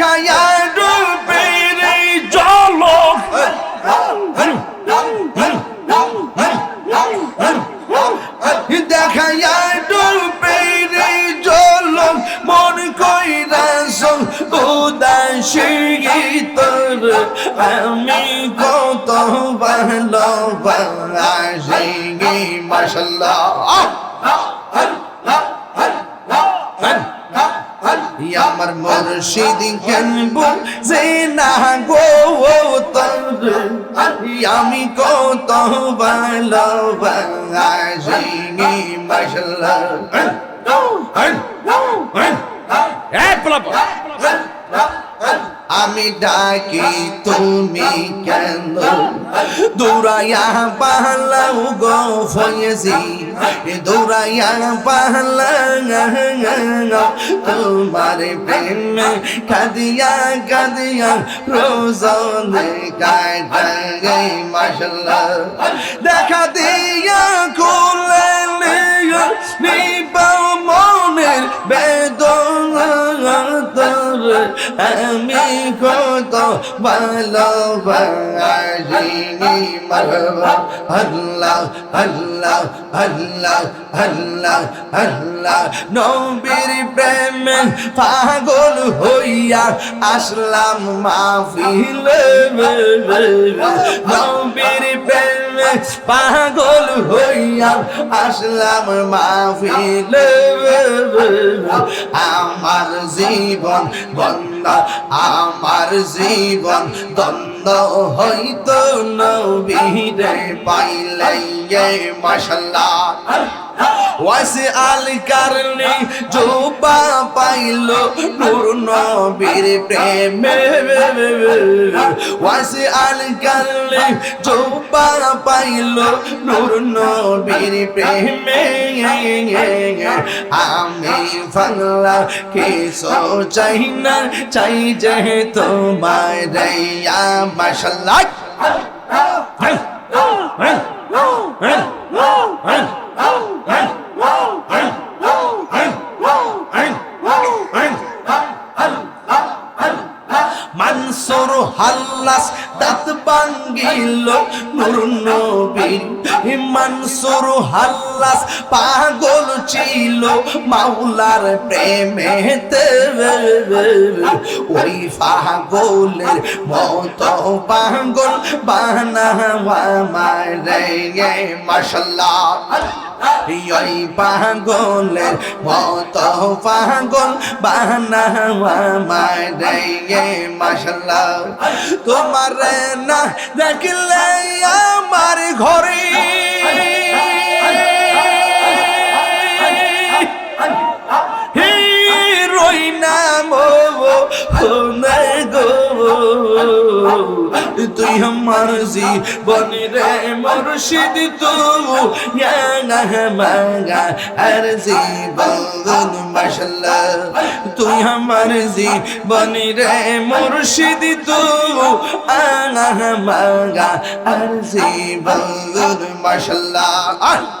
দেখাইয়া রূপের জলক দেখাইয়া রূপের জলক মন কইরাস উদাসী তোর আমি কত ভালো বাসি মাসাল্লাহ আমার মুর্শিদ কেন বুঝে না গো তোর? আমি কত ভালো বাসি হ্যাঁ হ্যাঁ আমি ডাকি, তুমি কেন? দৌড়াইয়া পাহলাও গো ফয়েছি দৌড়াইয়া পাহলা তোমার প্রেমে কাদিয়া কাদিয়া রোজনে কাটাই মাসাল্লাহ দেখা দিয়া খুলে নিপাও মনের বেদনা। তোর আমি কত ভালোবাসি মারবা আল্লাহ আল্লাহ আল্লাহ আল্লাহ আল্লাহ। নবীর প্রেমে পাগল হইয়া আসলাম মাহফিল। নবীর পাগল হইয়া আসলাম মাহফিল। আমার জীবন বন্ধ আমার জীবন দ্বন্দ্ব হইতো। নবীরে পাইলাই মাসাল্লাহ ওয়াসি আল কারণে জোবা পাইল নূর নবীর প্রেমে। ওয়াসি আল কারণে জোবা পাইল নূর নবীর প্রেমে। আমি ফাংলা কিছু চাই না, চাই যে তোমার মাসাল্লাহ মানসুর হাল্লাস দাঁত ভাঙ্গিল নূর নবীর। মানসুর হাল্লাস পাগল ছিল মাওলার প্রেমেতে। ওই পাগলের মত পাগল বানাওয়া মারে মাশাল্লাহ। ওই পাগলের মত পাগল বানাওয়া মারে মাশাল্লাহ। তোমার না দেখলে আমার ঘরে আমার জীবন রে মুর্শিদ তু মাঙ্গা আর জীবন মাশাল্লাহ। তুই আমার জীবন রে মুর্শিদ তু মাঙ্গা আর জীবন মাশাল্লাহ। আল্লাহ।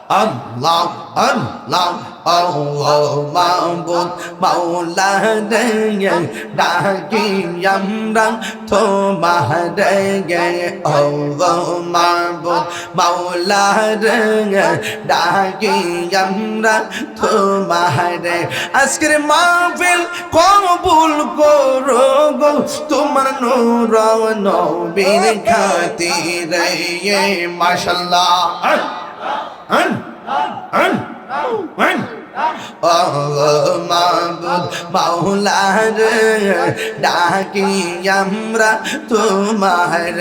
আল্লাহ আল্লাহ আল্লাহ মাবুদ মাওলা রে ডাকি আমরা, তোমার রে আল্লাহ মাবুদ মাওলা রে ডাকি আমরা, তোমার। আজকের মাহফিল কবুল করো গো তোমার নূর নবীর খাতিরে মাশাল্লাহ মাবুদ মাওলার ডাকি আমরা তোমার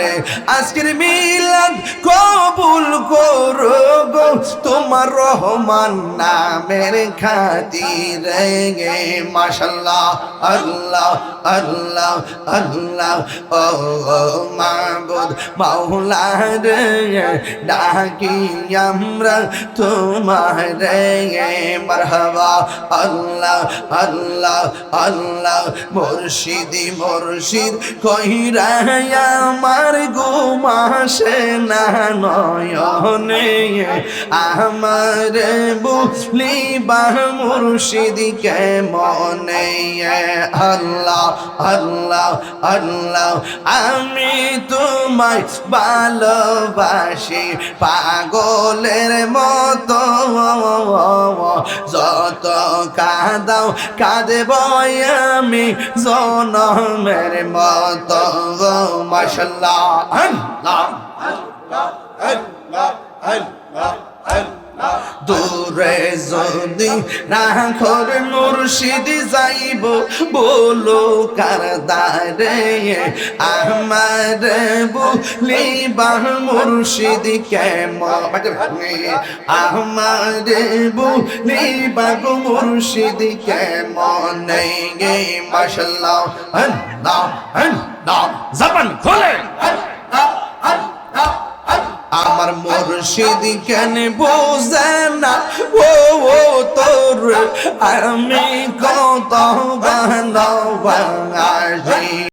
আজকের মিলাদ কবুল করো গো তোমার রহমান নামের খাতিরে গে মাশাল্লাহ আল্লাহ আল্লাহ আল্লাহ ও মাবুদ মাওলার ডাকি আমরা তোমার মারহাবা আল্লাহ আল্লাহ আল্লাহ, মুর্শিদি, মুর্শিদ কহিরা আমার ঘুমাসে না নয়নে। আমার বুলিবা মুর্শিদিকে মনে আল্লাহ আল্লাহ আল্লাহ, আমি তোমায় ভালোবাসি পাগলের মতো। যত কাঁদাও কাঁদব আমি জনমের মতো। মাসাল্লাহ আল্লাহ। দূরে যদি রাখর মুর্শিদ যাইব, বলো কার দারে আমার বলিবা মুর্শিদ কেমন? আমার বলিবা মুর্শিদ কেমন? গে মাসাল্লাহ আল্লাহ আল্লাহ জবান খোলে। আমার মুর্শিদ কেন বোঝে না। ও ও তোর আমি কত বান্ধব